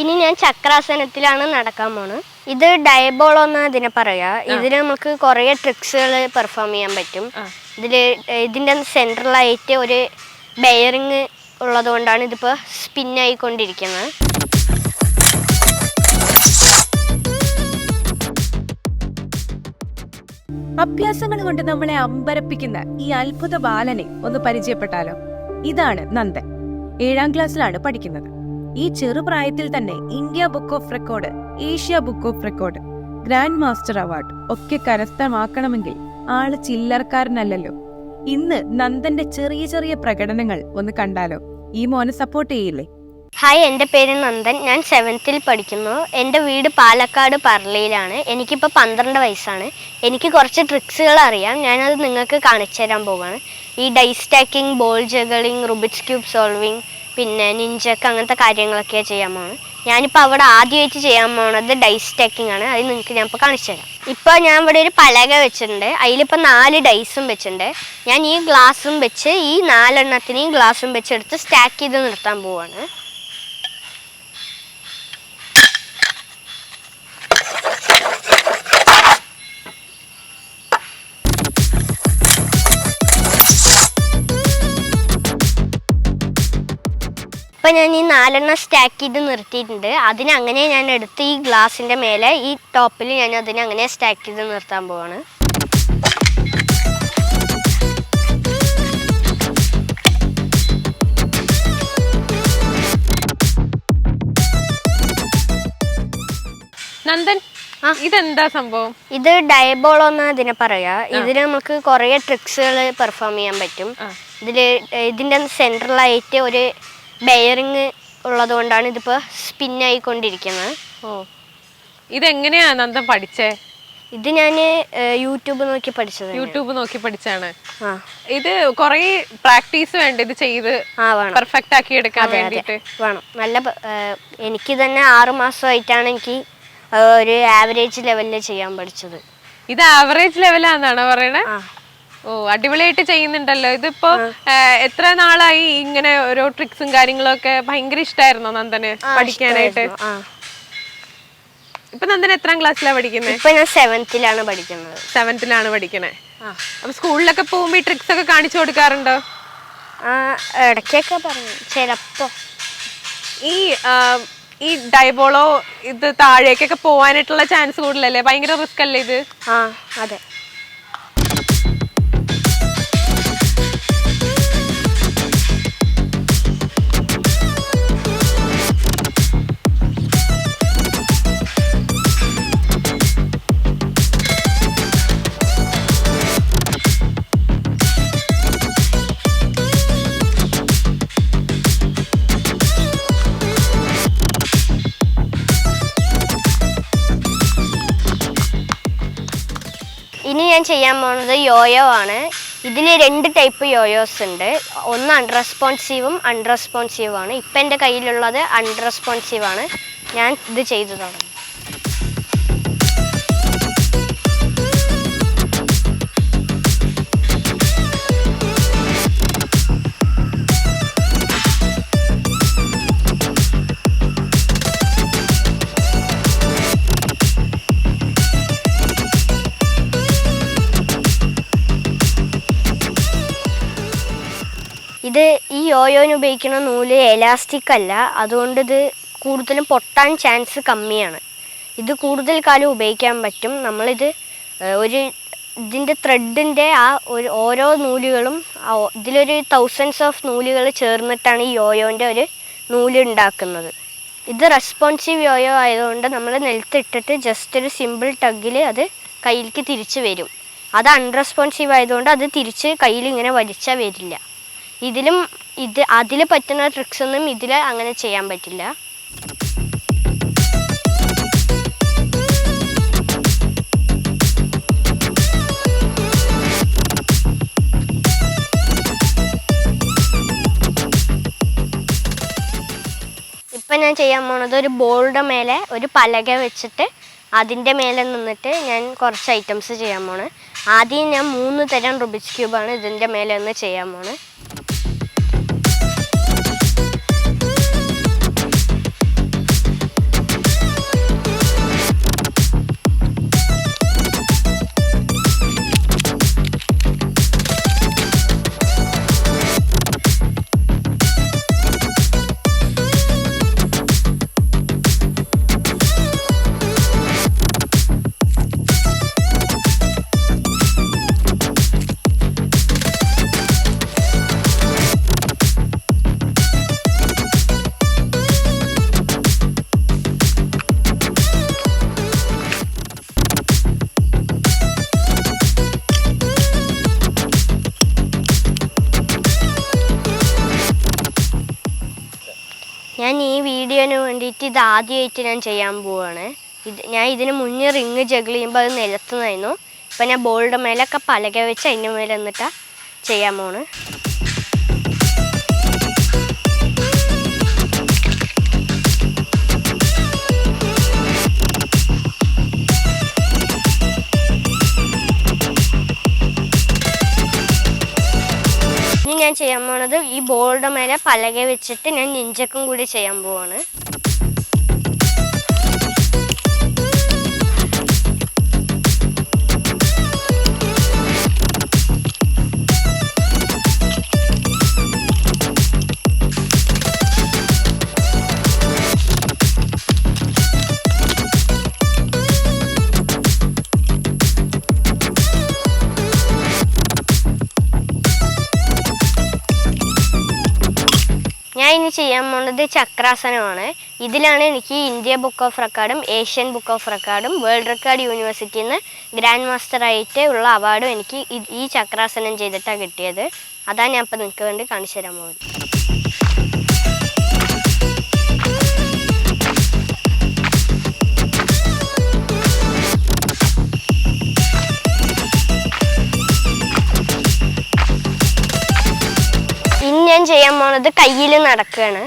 ഇനി ഞാൻ ചക്രാസനത്തിലാണ് നടക്കാൻ പോണ് ഇത് ഡയബോളോ എന്ന് ഇതിനെ പറയാ. ഇതിൽ നമുക്ക് കുറേ ട്രിക്സുകൾ പെർഫോം ചെയ്യാൻ പറ്റും. ഇതിൽ ഇതിന്റെ സെൻട്രലായിട്ട് ഒരു ബെയറിങ് ഉള്ളത് കൊണ്ടാണ് ഇതിപ്പോൾ സ്പിന്നായിക്കൊണ്ടിരിക്കുന്നത് അഭ്യാസങ്ങൾ കൊണ്ട് നമ്മളെ അമ്പരപ്പിക്കുന്ന ഈ അത്ഭുത ബാലനെ ഒന്ന് പരിചയപ്പെട്ടാലോ? ഇതാണ് നന്ദൻ. ഏഴാം ക്ലാസ്സിലാണ് പഠിക്കുന്നത്. ഈ ചെറുപ്രായത്തിൽ തന്നെ India book of record Asia book of record grand master award ഒക്കെ കരസ്ഥമാക്കണമെങ്കിൽ ആൾ ചില്ലറക്കാരനല്ലല്ലോ. ഇന്ന് നന്ദന്റെ ചെറിയ ചെറിയ പ്രകടനങ്ങൾ ഒന്ന് കണ്ടാലോ? ഈ മോനെ സപ്പോർട്ട് ചെയ്യില്ലേ? ഹായ് എന്റെ പേര് നന്ദൻ. ഞാൻ സെവൻത്തിൽ പഠിക്കുന്നു. എന്റെ വീട് പാലക്കാട് പറളിയിലാണ് എനിക്കിപ്പോൾ പന്ത്രണ്ട് വയസ്സാണ്. എനിക്ക് കുറച്ച് ട്രിക്സുകൾ അറിയാം. ഞാനത് നിങ്ങൾക്ക് കാണിച്ചു തരാൻ പോവാണ്. ഈ die stacking ball juggling Rubik's cube solving പിന്നെ നിഞ്ചക്ക് അങ്ങനത്തെ കാര്യങ്ങളൊക്കെ ചെയ്യാൻ പോകുന്നത് ഞാനിപ്പോൾ അവിടെ ആദ്യമായിട്ട് ചെയ്യാൻ പോകുന്നത് ഡൈസ് സ്റ്റാക്കിംഗ് ആണ്. അത് നിങ്ങൾക്ക് ഞാൻ ഇപ്പോൾ കാണിച്ചു തരാം. ഇപ്പോൾ ഞാൻ ഇവിടെ ഒരു പലക വെച്ചിട്ടുണ്ട്. അതിലിപ്പോൾ നാല് ഡൈസും വെച്ചിട്ടുണ്ട്. ഞാൻ ഈ ഗ്ലാസും വെച്ച് ഈ നാലെണ്ണത്തിനെയും ഗ്ലാസും വെച്ചെടുത്ത് സ്റ്റാക്ക് ചെയ്ത് നിർത്താൻ പോവാണ്. ഇപ്പം ഞാൻ ഈ നാലെണ്ണം സ്റ്റാക്ക് ചെയ്ത് നിർത്തിയിട്ടുണ്ട്. അതിനെ അങ്ങനെ ഞാൻ എടുത്ത് ഈ ഗ്ലാസിന്റെ മേലെ ഈ ടോപ്പിൽ ഞാൻ അതിനെ അങ്ങനെ സ്റ്റാക്ക് ചെയ്ത് നിർത്താൻ പോവാണ്. നന്ദൻ. ഇതെന്താ സംഭവം? ഇത് ഡയബോളോ എന്ന് ഇതിനെ പറയാ. ഇതിൽ നമുക്ക് കുറെ ട്രിക്സുകൾ പെർഫോം ചെയ്യാൻ പറ്റും. ഇതിൽ ഇതിന്റെ സെന്റർ സെൻട്രലായിട്ട് ഒരു ബെയറിങ് ഉള്ളത് കൊണ്ടാണ് ഇതിപ്പോൾ സ്പിന്നായിക്കൊണ്ടിരിക്കുന്നത് ഓ. ഇതെങ്ങനെയാ നന്ദൻ പഠിച്ചേ? ഇത് ഞാൻ യൂട്യൂബ് നോക്കി പഠിച്ചത് യൂട്യൂബ് നോക്കി പഠിച്ചാണ്. ഇത് കൊറേ പ്രാക്ടീസ് വേണ്ട ഇത് ചെയ്ത്? പെർഫെക്റ്റ് ആക്കി എടുക്കാൻ വേണ്ടിട്ട്. വേണം. നല്ല എനിക്ക് തന്നെ ആറു മാസമായിട്ടാണ് എനിക്ക് ഒരു ആവറേജ് ലെവലിൽ ചെയ്യാൻ പഠിച്ചത്. ഇത് ആവറേജ് ലെവലാന്നാണോ പറയണേ? ഓ അടിപൊളിയായിട്ട് ചെയ്യുന്നുണ്ടല്ലോ. ഇതിപ്പോ എത്ര നാളായി ഇങ്ങനെ ഓരോ ട്രിക്സും കാര്യങ്ങളും ഒക്കെ ഭയങ്കര ഇഷ്ടായിരുന്നോ നന്ദന് പഠിക്കാനായിട്ട്? ഇപ്പൊ നന്ദൻ എത്രാം ക്ലാസ്സിലാ പഠിക്കുന്നത് ഇപ്പൊ ഞാൻ സെവൻത്തിലാണ് പഠിക്കുന്നത്. സെവൻത്തിലാണ് പഠിക്കണേ. അപ്പൊ സ്കൂളിലൊക്കെ പോകുമ്പോ ഈ ട്രിക്സ് ഒക്കെ കാണിച്ചു കൊടുക്കാറുണ്ടോ? ഇടയ്ക്കൊക്കെ പറഞ്ഞു ചിലപ്പോ. ഈ ഈ ഡൈബോളോ ഇത് താഴേക്കൊക്കെ പോവാനായിട്ടുള്ള ചാൻസ് കൂടുതലല്ലേ? ഭയങ്കര റിസ്ക് അല്ലേ ഇത്? ആ അതെ. ഞാൻ ചെയ്യാൻ പോകുന്നത് യോയോ ആണ്. ഇതിന് രണ്ട് ടൈപ്പ് യോയോസ് ഉണ്ട്. ഒന്ന് അൺറെസ്പോൺസീവും അൺറെസ്പോൺസീവും ആണ്. ഇപ്പം എന്റെ കയ്യിലുള്ളത് അൺറെസ്പോൺസീവാണ് ഞാൻ ഇത് ചെയ്തു തുടങ്ങും. ഇത് ഈ യോയോന് ഉപയോഗിക്കുന്ന നൂൽ എലാസ്റ്റിക് അല്ല. അതുകൊണ്ട് ഇത് കൂടുതലും പൊട്ടാൻ ചാൻസ് കമ്മിയാണ്. ഇത് കൂടുതൽ കാലം ഉപയോഗിക്കാൻ പറ്റും. നമ്മളിത് ഒരു ഇതിന്റെ ത്രെഡിന്റെ ആ ഒരു ഓരോ നൂലുകളും ഇതിലൊരു തൗസൻഡ്സ് ഓഫ് നൂലുകൾ ചേർന്നിട്ടാണ് ഈ യോയോന്റെ ഒരു നൂൽ ഉണ്ടാക്കുന്നത്. ഇത് റെസ്പോൺസീവ് യോയോ ആയതുകൊണ്ട് നമ്മൾ നിലത്തിട്ടിട്ട് ജസ്റ്റ് ഒരു സിമ്പിൾ ടഗിൽ അത് കയ്യിലേക്ക് തിരിച്ചു വരും. അത് അൺറെസ്പോൺസീവ് ആയതുകൊണ്ട് അത് തിരിച്ച് കയ്യിൽ ഇങ്ങനെ വലിച്ചാൽ വരില്ല. ഇതിലും ഇത് അതിൽ പറ്റുന്ന ട്രിക്സ് ഒന്നും ഇതിൽ അങ്ങനെ ചെയ്യാൻ പറ്റില്ല. ഇപ്പം ഞാൻ ചെയ്യാൻ പോണത് ഒരു ബോളുടെ മേലെ ഒരു പലക വെച്ചിട്ട് അതിന്റെ മേലെ നിന്നിട്ട് ഞാൻ കുറച്ച് ഐറ്റംസ് ചെയ്യാൻ പോണ്. ആദ്യം ഞാൻ മൂന്ന് തരം റുബിക്സ് ക്യൂബാണ് ഇതിന്റെ മേലെ ഒന്ന് ചെയ്യാൻ പോണ്. ഓയോന് വേണ്ടിയിട്ട് ഇത് ആദ്യമായിട്ട് ഞാൻ ചെയ്യാൻ പോവാണ്. ഇത് ഞാൻ ഇതിന് മുന്നേ റിങ് ജഗിൾ ചെയ്യുമ്പോൾ അത് നിലത്തുനിന്നായിരുന്നു ഇപ്പം ഞാൻ ബോളിന്റെ മേലൊക്കെ പലക വെച്ച് അതിന്റെ മേലെ ചെയ്യാൻ പോണ്. ചെയ്യാൻ പോണത് ഈ ബോളിന്റെ മേലെ പലക വെച്ചിട്ട് ഞാൻ നിഞ്ചക്കും കൂടി ചെയ്യാൻ പോവാണ്. ചെയ്യാൻ പോകുന്നത് ചക്രാസനമാണ്. ഇതിലാണ് എനിക്ക് ഇന്ത്യ ബുക്ക് ഓഫ് റെക്കോർഡും ഏഷ്യൻ ബുക്ക് ഓഫ് റെക്കോർഡും വേൾഡ് റെക്കോർഡ് യൂണിവേഴ്സിറ്റിയിൽ നിന്ന് ഗ്രാൻഡ് മാസ്റ്റർ ആയിട്ട് ഉള്ള അവാർഡും എനിക്ക് ഈ ചക്രാസനം ചെയ്തിട്ടാണ് കിട്ടിയത്. അതാണ് ഞാൻ ഇപ്പം നിങ്ങൾക്ക് വേണ്ടി കാണിച്ചു തരാൻ പോകുന്നത്. ഞാൻ കയ്യിൽ നടക്കുകയാണ്